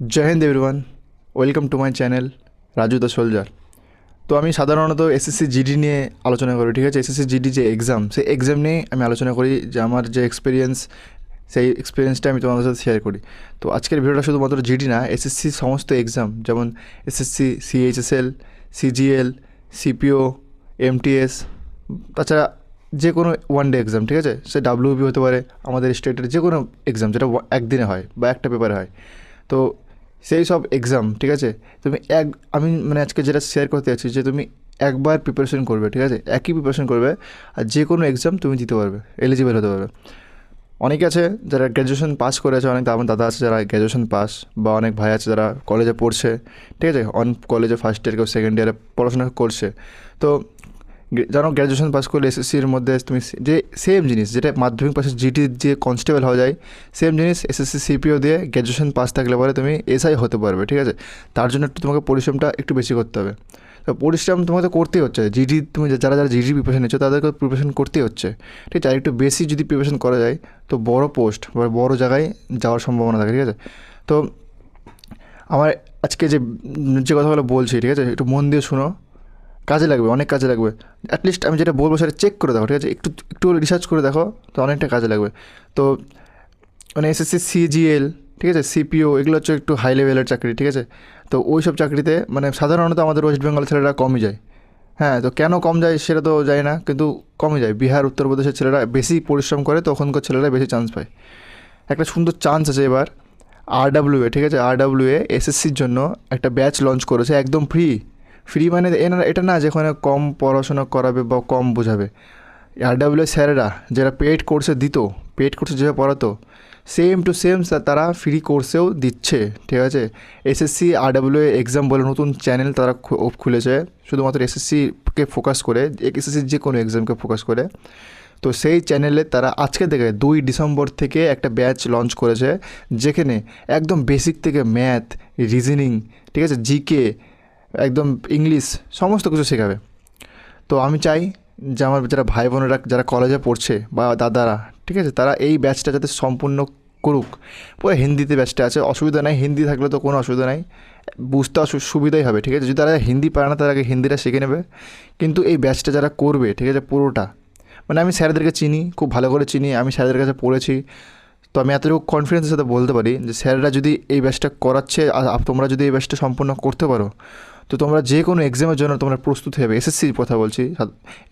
Jai Hind everyone welcome to my channel Raju the soldier তো আমি সাধারণত SSC GD নিয়ে আলোচনা করি, ঠিক আছে? এসএসসি জিডি যে এক্সাম সেই এক্সাম নিয়ে আমি আলোচনা করি, যে আমার যে এক্সপিরিয়েন্স সেই এক্সপিরিয়েন্সটা আমি তোমাদের সাথে শেয়ার করি। তো আজকের ভিডিওটা শুধুমাত্র জিডি না এসএসসি সমস্ত এক্সাম যেমন SSC CHSL CGL CPO MTS তাছাড়া যে কোনো ওয়ান ডে এক্সাম ঠিক আছে? সে ডাব্লিউবি হতে পারে, আমাদের স্টেটের যে কোনো এক্সাম যেটা একদিনে হয় বা একটা পেপারে হয়। তো সেই সব এক্সাম ঠিক আছে? তুমি এক, আমি মানে আজকে যেটা শেয়ার করতে যাচ্ছি যে তুমি একবার প্রিপারেশন করবে, ঠিক আছে? একই প্রিপারেশন করবে আর যে কোনো এক্সাম তুমি দিতে পারবে এলিজিবল হতে পারবে। অনেকে আছে যারা গ্র্যাজুয়েশন পাস করেছে অনেক আমার দাদা আছে যারা গ্র্যাজুয়েশন পাস বা অনেক ভাই আছে যারা কলেজে পড়ছে, ঠিক আছে? অন কলেজে ফার্স্ট ইয়ার কেউ সেকেন্ড ইয়ারে পড়াশোনা করছে। তো জানো গ্র্যাজুয়েশন পাস করলে এসএসসির মধ্যে তুমি যে সেম জিনিস, যেটা মাধ্যমিক পাশে জিটির যে কনস্টেবল হওয়া যায় সেম জিনিস এসএসসি সিপিও দিয়ে গ্র্যাজুয়েশন পাস থাকলে পরে তুমি এসআই হতে পারবে, ঠিক আছে? তার জন্য একটু তোমাকে পরিশ্রমটা একটু বেশি করতে হবে। তো পরিশ্রম তোমাকে তো করতেই হচ্ছে জিডি তুমি যারা যারা জিডি প্রিপারেশন নিচ্ছ তাদেরকে প্রিপারেশন করতেই হচ্ছে, ঠিক আছে? একটু বেশি যদি প্রিপারেশন করা যায়, তো বড় পোস্ট বা বড় জায়গায় যাওয়ার সম্ভাবনা থাকে, ঠিক আছে? তো আমার আজকে যে যে কথাগুলো বলছি, ঠিক আছে? একটু মন দিয়ে শুনো কাজে লাগবে, অনেক কাজে লাগবে। অ্যাটলিস্ট আমি যেটা বলব সেটা চেক করে দেখো, ঠিক আছে? একটু একটু রিসার্চ করে দেখো, তো অনেকটা কাজে লাগবে। তো মানে এসএসসি সিজিএল ঠিক আছে? সিপিও এগুলো হচ্ছে একটু হাই লেভেলের চাকরি, ঠিক আছে? তো ওই সব চাকরিতে মানে সাধারণত আমাদের ওয়েস্ট বেঙ্গল ছেলেরা কমই যায়। হ্যাঁ তো কেন কম যায় সেটা তো যায় না, কিন্তু কমই যায়। বিহার উত্তরপ্রদেশের ছেলেরা বেশি পরিশ্রম করে তো ওখানকার ছেলেরা বেশি চান্স পায়। একটা সুন্দর চান্স আছে এবার। আরডাব্লিউ এ ঠিক আছে? আরডাব্লিউ এ এসএসসির জন্য একটা ব্যাচ লঞ্চ করেছে, একদম ফ্রি ফ্রি মানে এনারা এটা না যেখানে কম পড়াশোনা করাবে বা কম বোঝাবে। আরডাব্লিউ স্যারেরা যারা পেড কোর্সে দিত পেড কোর্সে যেভাবে পড়াতো সেম টু সেম তারা ফ্রি কোর্সেও দিচ্ছে, ঠিক আছে? এসএসসি আরডাব্লিউ এক্সাম বলে নতুন চ্যানেল তারা খুলেছে, শুধুমাত্র এসএসসিকে ফোকাস করে এসএসসির যে কোনো এক্সামকে ফোকাস করে। তো সেই চ্যানেলে তারা আজকে থেকে দুই ডিসেম্বর থেকে একটা ব্যাচ লঞ্চ করেছে, যেখানে একদম বেসিক থেকে ম্যাথ রিজনিং ঠিক আছে? জিকে একদম ইংলিশ, সমস্ত কিছু শেখাবে। তো আমি চাই যে আমার যারা ভাই বোনেরা যারা কলেজে পড়ছে বা দাদারা, ঠিক আছে, তারা এই ব্যাচটা যাতে সম্পূর্ণ করুক। পুরো হিন্দিতে ব্যাচটা আছে, অসুবিধা নাই, হিন্দি থাকলে তো কোনো অসুবিধা নাই। বুঝতে সুবিধাই হবে, ঠিক আছে? যদি তারা হিন্দি পারে না, তারা আগে হিন্দিটা শিখে নেবে। কিন্তু এই ব্যাচটা যারা করবে, ঠিক আছে, পুরোটা মানে আমি স্যারদেরকে চিনি, খুব ভালো করে চিনি, আমি স্যারদের কাছে পড়েছি। তো আমি এতটুকু কনফিডেন্সের সাথে বলতে পারি যে স্যাররা যদি এই ব্যাচটা করাচ্ছে আর তোমরা যদি এই ব্যাচটা সম্পূর্ণ করতে পারো তো তোমরা যে কোনো এক্সামের জন্য তোমরা প্রস্তুত হবে এসএসসির কথা বলছি।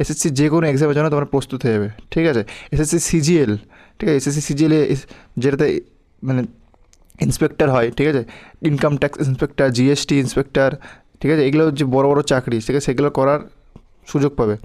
এসএসসি যে কোনো এক্সামের জন্য তোমরা প্রস্তুত হবে ঠিক আছে? এসএসসি সিজিএল ঠিক আছে? এসএসসি সিজিএলে যেটাতে মানে ইন্সপেক্টর হয়, ঠিক আছে? Income tax inspector GST inspector ঠিক আছে? এগুলো যে বড় বড় চাকরি, ঠিক আছে? সেগুলো করার সুযোগ পাবে।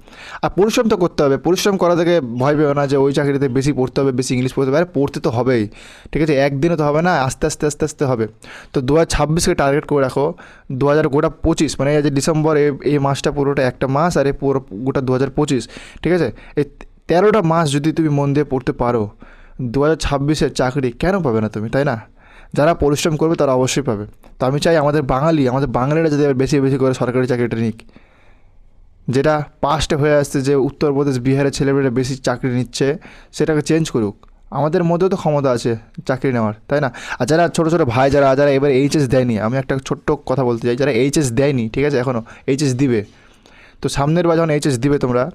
আর পরিশ্রম তো করতে হবে। পরিশ্রম করা থেকে ভয় পেও না যে ওই চাকরিতে বেশি পড়তে হবে, বেশি ইংলিশ পড়তে হবে। আরে পড়তে তো হবেই। ঠিক আছে? একদিনে তো হবে না, আস্তে আস্তে আস্তে আস্তে হবে। তো দু হাজার ছাব্বিশকে টার্গেট করে রাখো। দু হাজার গোটা পঁচিশ মানে এই যে ডিসেম্বর, এই এই মাসটা পুরোটা একটা মাস আর এই পুরো, গোটা দু হাজার পঁচিশ। ঠিক আছে? এই তেরোটা মাস যদি তুমি মন দিয়ে পড়তে পারো, দু হাজার ছাব্বিশের চাকরি কেন পাবে না তুমি, তাই না? যারা পরিশ্রম করবে তারা অবশ্যই পাবে। তো আমি চাই আমাদের বাঙালি, আমাদের বাঙালিরা যদি বেশি বেশি করে সরকারি চাকরিটা নিক। যেটা পাস্টে হয়ে আসছে যে উত্তরপ্রদেশ বিহারের ছেলেমেয়েরা বেশি চাকরি নিচ্ছে, সেটাকে চেঞ্জ করুক। আমাদের মধ্যেও তো ক্ষমতা আছে চাকরি নেওয়ার, তাই না? আর যারা ছোটো ছোটো ভাই, যারা যারা এবার এইচএস দেয়নি, আমি একটা ছোট্ট কথা বলতে চাই, যারা এইচএস দেয়নি, ঠিক আছে এখনও এইচএস দিবে। তো সামনের বার যখন এইচএস দিবে তোমরা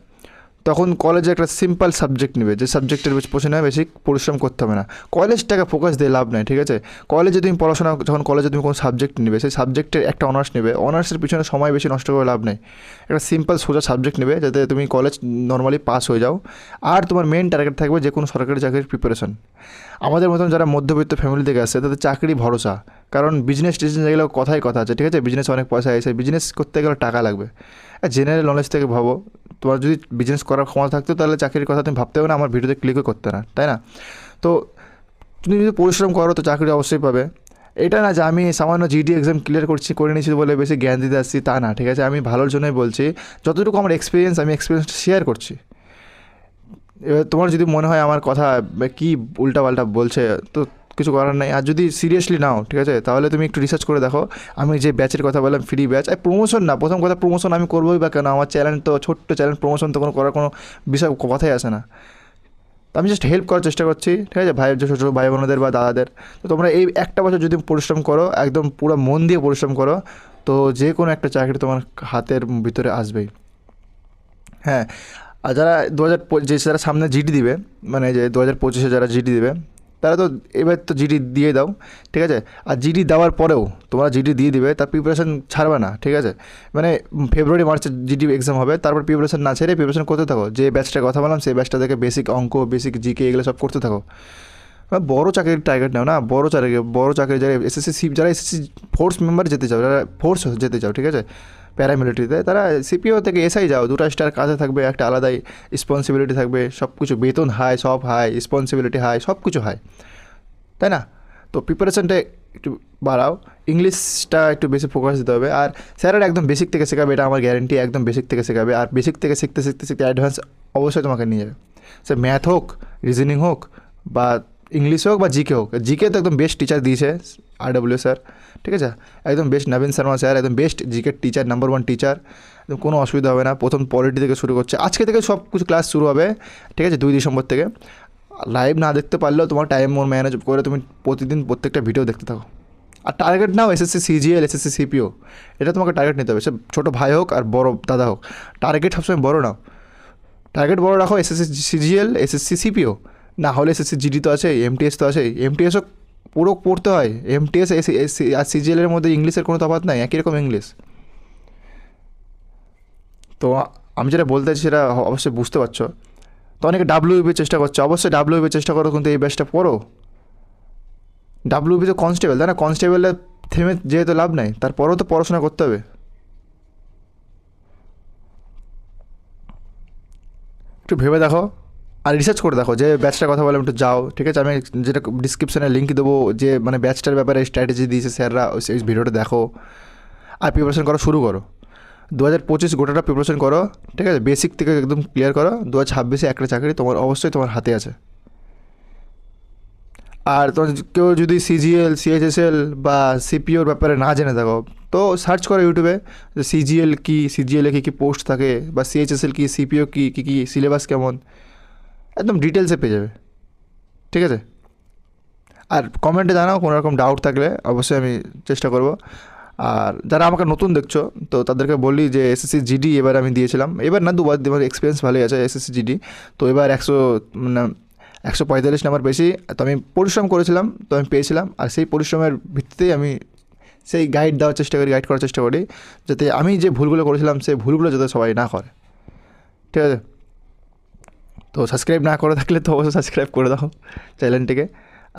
তখন কলেজে একটা সিম্পল সাবজেক্ট নেবে, যে সাবজেক্টের পেছনে বেশি পরিশ্রম করতে হবে না। কলেজটাকে ফোকাস দিয়ে লাভ নাই, ঠিক আছে? কলেজে তুমি পড়াশোনা, যখন কলেজে তুমি কোনো সাবজেক্ট নেবে, সেই সাবজেক্টের একটা অনার্স নেবে। অনার্সের পিছনে সময় বেশি নষ্ট করে লাভ নেই। একটা সিম্পল সোজা সাবজেক্ট নেবে, যাতে তুমি কলেজ নর্মালি পাস হয়ে যাও। আর তোমার মেন টার্গেট থাকবে যে কোনো সরকারি চাকরির প্রিপারেশন আমাদের মতন যারা মধ্যবিত্ত ফ্যামিলি থেকে আসে, তাদের চাকরি ভরসা। কারণ বিজনেস টিজনেস এগুলো কথাই কথা আছে, ঠিক আছে? বিজনেস অনেক পয়সা এসে বিজনেস করতে গেলে টাকা লাগবে। জেনারেল নলেজ থেকে ভাবো, তোমার যদি বিজনেস করার ক্ষমতা থাকতো তাহলে চাকরির কথা তুমি ভাবতে হবে না, আমার ভিডিওতে ক্লিকও করতে না, তাই না? তো তুমি যদি পরিশ্রম করো তো চাকরি অবশ্যই পাবে। এটা না যে আমি সামান্য জিডি এক্সাম ক্লিয়ার করছি, করে নিয়েছি বলে বেশি জ্ঞান দিতে আসছি, তা না, ঠিক আছে? আমি ভালোর জন্যই বলছি, যতটুকু আমার এক্সপিরিয়েন্স আমি এক্সপিরিয়েন্সটা শেয়ার করছি। এবার তোমার যদি মনে হয় আমার কথা কি উল্টাপাল্টা বলছে, তো কিছু করার নাই। আর যদি সিরিয়াসলি নাও, ঠিক আছে? তাহলে তুমি একটু রিসার্চ করে দেখো। আমি যে ব্যাচের কথা বললাম ফ্রি ব্যাচ আর প্রমোশন না, প্রথম কথা প্রমোশন আমি করবোই বা কেন? আমার চ্যানেল তো, ছোট্ট চ্যানেল প্রমোশন তো কোনো করার কোনো বিষয় কথাই আসে না। তো আমি জাস্ট হেল্প করার চেষ্টা করছি, ঠিক আছে? ভাইয়ের যে ছোটো ভাই বোনদের বা দাদাদের। তো তোমরা এই একটা বছর যদি পরিশ্রম করো, একদম পুরো মন দিয়ে পরিশ্রম করো, তো যে কোনো একটা চাকরি তোমার হাতের ভিতরে আসবেই। হ্যাঁ আর যারা দু হাজার যে যারা সামনে জিডি দিবে মানে যে দু হাজার পঁচিশে যারা জিডি দিবে তারা তো এবার তো জিডি দিয়ে দাও, ঠিক আছে? আর জিডি দেওয়ার পরেও তোমরা জিডি দিয়ে দিবে, তার প্রিপারেশন ছাড়বে না, ঠিক আছে? মানে ফেব্রুয়ারি মার্চে জিডি এক্সাম হবে, তারপর প্রিপারেশান না ছেড়ে প্রিপারেশন করতে থাকো। যে ব্যাচটার কথা বললাম, সেই ব্যাচটা থেকে বেসিক অঙ্ক বেসিক জিকে এগুলো সব করতে থাকো। বা বড়ো চাকরির টার্গেট নাও না, বড় চাকরি বড় চাকরি যারা এসএসসি সি যারা এসএসসি ফোর্স মেম্বার যেতে চাও, যারা ফোর্স যেতে চাও, ঠিক আছে? প্যারামিলিটারিতে তারা সিপিও থেকে এসআই যাও, দুটো স্টার কাজে থাকবে, একটা আলাদাই রেসপন্সিবিলিটি থাকবে সব কিছু বেতন হাই সব হাই রেসপন্সিবিলিটি হাই সব কিছু হাই তাই না? তো প্রিপারেশনটা একটু বাড়াও ইংলিশটা একটু বেশি ফোকাস দিতে হবে, আর স্যারের একদম বেসিক থেকে শেখাবে, এটা আমার গ্যারেন্টি একদম বেসিক থেকে শেখাবে, আর বেসিক থেকে শিখতে শিখতে শিখতে অ্যাডভান্স অবশ্যই তোমাকে নিয়ে যাবে। সে ম্যাথ হোক রিজনিং হোক, বা ইংলিশ হোক বা জিকে হোক জিকে তো একদম বেস্ট টিচার দিয়েছে আর ডব্লিউ স্যার ঠিক আছে? একদম বেস্ট নবীন শর্মা স্যার একদম best GK teacher number one teacher একদম কোনো অসুবিধা হবে না। প্রথম পলিটি থেকে শুরু করছে। আজকে থেকে সব কিছু ক্লাস শুরু হবে, ঠিক আছে? দুই ডিসেম্বর থেকে। লাইভ না দেখতে পারলেও তোমার টাইম মোর ম্যানেজ করে তুমি প্রতিদিন প্রত্যেকটা ভিডিও দেখতে থাকো। আর টার্গেট নাও এসএসসি সিজিএল এসএসসি সিপিও এটা তোমাকে টার্গেট নিতে হবে। সে ছোটো ভাই হোক আর বড় দাদা হোক। টার্গেট সবসময় বড় নাও। টার্গেট বড় রাখো এসএসসি সিজিএল এসএসসি সিপিও না হলে এসএসসি জিডি তো আছে এমটিএস তো আছে এমটিএসও পুরো পড়তে হয়। এমটিএস আর সিজিএলের মধ্যে ইংলিশের কোনো তফাৎ নাই, একই রকম ইংলিশ। তো আমি যেটা বলতে চাইছি সেটা অবশ্যই বুঝতে পারছ। তো অনেকে ডাব্লিউবি চেষ্টা করছে, অবশ্যই ডাব্লিউবি চেষ্টা করো, কিন্তু এই ব্যাচটা পড়ো। ডাব্লিউবি তো কনস্টেবল তাই না? কনস্টেবলে থেমে যেহেতু লাভ নাই, তারপরেও তো পড়াশোনা করতে হবে। একটু ভেবে দেখো। আর রিসার্চ করে দেখো, যে ব্যাচটার কথা বললাম, একটু যাও, ঠিক আছে? আমি যেটা ডিসক্রিপশানে লিঙ্ক দেবো, যে মানে ব্যাচটার ব্যাপারে স্ট্র্যাটেজি দিয়েছে স্যাররা সেই ভিডিওটা দেখো। আর প্রিপারেশন করা, শুরু করো। দু হাজার পঁচিশ গোটাটা প্রিপারেশন করো, ঠিক আছে? বেসিক থেকে একদম ক্লিয়ার করো। দু হাজার ছাব্বিশে একটা চাকরি তোমার অবশ্যই তোমার হাতে আছে। আর তোমার কেউ যদি সিজিএল সিএইচএসএল বা সিপিওর ব্যাপারে না জেনে থাকো, তো সার্চ করো ইউটিউবে যে সিজিএল কী সিজিএলে কী কী পোস্ট থাকে, বা সিএইচএসএল কী সিপিও কী কী কী সিলেবাস কেমন? একদম ডিটেলসে পেয়ে যাবে। ঠিক আছে? আর কমেন্টে জানাও, কোনো রকম ডাউট থাকলে অবশ্যই আমি চেষ্টা করব। আর যারা আমাকে নতুন দেখছ, তো তাদেরকে বলি যে এসএসসি জিডি এবার আমি দিয়েছিলাম। এবার না, দুবার আমার এক্সপিরিয়েন্স ভালোই আছে এসএসসি জিডি তো এবার একশো মানে একশো পঁয়তাল্লিশ নাম্বার বেশি তো আমি পরিশ্রম করেছিলাম, তো আমি পেয়েছিলাম। আর সেই পরিশ্রমের ভিত্তিতেই আমি সেই গাইড দেওয়ার চেষ্টা করি গাইড করার চেষ্টা করি। যাতে আমি যে ভুলগুলো করেছিলাম, সেই ভুলগুলো যাতে সবাই না করে। ঠিক আছে? তো সাবস্ক্রাইব না করে থাকলে তো অবশ্যই সাবস্ক্রাইব করে দাও চ্যানেলটিকে